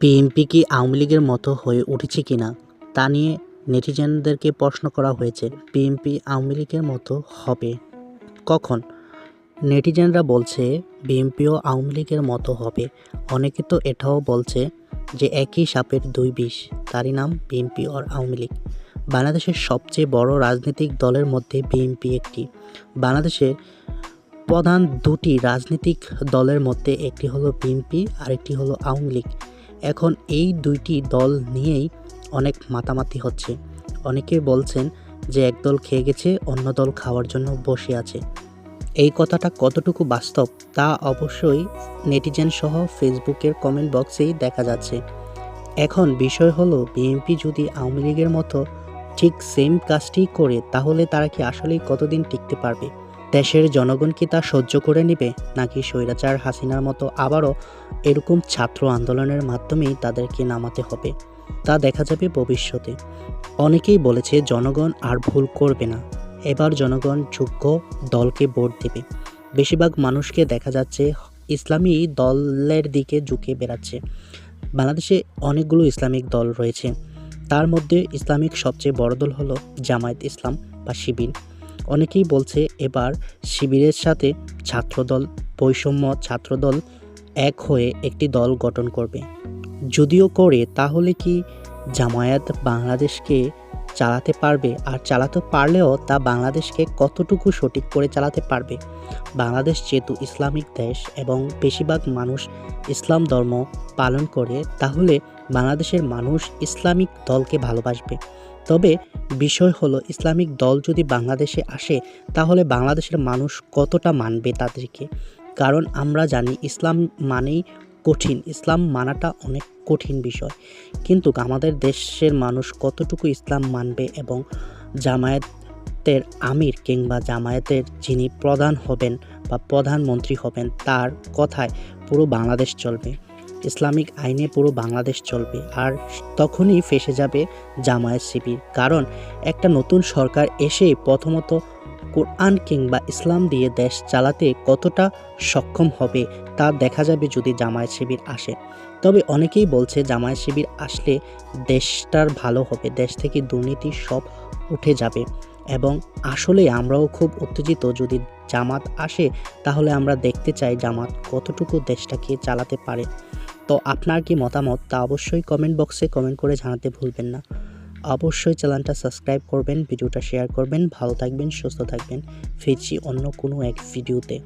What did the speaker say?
BNP কি আওয়ামী লীগের মতো হয়ে উঠেছে কিনা তা নিয়ে নেটিজেনদেরকে প্রশ্ন করা হয়েছে বিএনপি আওয়ামী লীগের মতো হবে কখন? নেটিজেনরা বলছে, বিএনপিও আওয়ামী লীগের মতো হবে। অনেকে তো এটাও বলছে যে একই সাপের দুই বিষ, তারই নাম বিএনপি আর আওয়ামী লীগ। বাংলাদেশের সবচেয়ে বড় রাজনৈতিক দলের মধ্যে বিএনপি একটি। বাংলাদেশের প্রধান দুটি রাজনৈতিক দলের মধ্যে একটি হলো বিএনপি আর একটি হলো আওয়ামী লীগ। এখন এই দুইটি দল নিয়েই অনেক মাতামাতি হচ্ছে। অনেকে বলছেন যে এক দল খেয়ে গেছে, অন্য দল খাওয়ার জন্য বসে আছে। এই কথাটা কতটুকু বাস্তব তা অবশ্যই নেটিজেন সহ ফেসবুকের কমেন্ট বক্সেই দেখা যাচ্ছে। এখন বিষয় হলো, বিএনপি যদি আওয়ামী লীগের মতো ঠিক সেম কাজটি করে, তাহলে তারা কি আসলেই কতদিন টিকতে পারবে? দেশের জনগণ কি তা সহ্য করে নেবে, নাকি স্বৈরাচার হাসিনার মতো আবারও এরকম ছাত্র আন্দোলনের মাধ্যমেই তাদেরকে নামাতে হবে, তা দেখা যাবে ভবিষ্যতে। অনেকেই বলেছে, জনগণ আর ভুল করবে না। এবার জনগণ যোগ্য দলকে ভোট দেবে। বেশিরভাগ মানুষকে দেখা যাচ্ছে ইসলামী দলের দিকে ঝুঁকে বেড়াচ্ছে। বাংলাদেশে অনেকগুলো ইসলামিক দল রয়েছে। তার মধ্যে ইসলামিক সবচেয়ে বড় দল হলো জামায়াত ইসলাম বা শিবির। অনেকেই বলছে এবার শিবিরের সাথে ছাত্রদল, বৈষম্য ছাত্রদল এক হয়ে একটি দল গঠন করবে। যদিও করে, তাহলে কি জামায়াত বাংলাদেশকে চালাতে পারবে আর চালাতে পারলেও তা বাংলাদেশকে কতটুকু সঠিক করে চালাতে পারবে? বাংলাদেশ যেহেতু ইসলামিক দেশ এবং বেশিরভাগ মানুষ ইসলাম ধর্ম পালন করে, তাহলে বাংলাদেশের মানুষ ইসলামিক দলকে ভালোবাসবে। তবে বিষয় হলো, ইসলামিক দল যদি বাংলাদেশে আসে, তাহলে বাংলাদেশের মানুষ কতটা মানবে তাদেরকে? কারণ আমরা জানি, ইসলাম মানেই কঠিন। ইসলাম মানাটা অনেক কঠিন বিষয়। কিন্তু আমাদের দেশের মানুষ কতটুকু ইসলাম মানবে এবং জামায়াতের আমির কিংবা জামায়াতের যিনি প্রধান হবেন বা প্রধানমন্ত্রী হবেন, তার কথায় পুরো বাংলাদেশ চলবে। ইসলামিক আইনে পুরো বাংলাদেশ চলবে আর তখনই ফেসে যাবে জামায়াত শিবির। কারণ একটা নতুন সরকার এসেই প্রথমত কোরআন কিংবা ইসলাম দিয়ে দেশ চালাতে কতটা সক্ষম হবে তা দেখা যাবে যদি জামায়াত শিবির আসে। তবে অনেকেই বলছে জামায়াত শিবির আসলে দেশটার ভালো হবে, দেশ থেকে দুর্নীতি সব উঠে যাবে। এবং আসলে আমরাও খুব উত্তেজিত যদি জামাত আসে, তাহলে আমরা দেখতে চাই জামাত কতটুকু দেশটাকে চালাতে পারে। তো আপনার কি মতামত তা অবশ্যই কমেন্ট বক্সে কমেন্ট করে জানাতে ভুলবেন না। অবশ্যই চ্যানেলটা সাবস্ক্রাইব করবেন, ভিডিওটা শেয়ার করবেন, ভালো থাকবেন, সুস্থ থাকবেন। ফিরছি অন্য কোনো এক ভিডিওতে।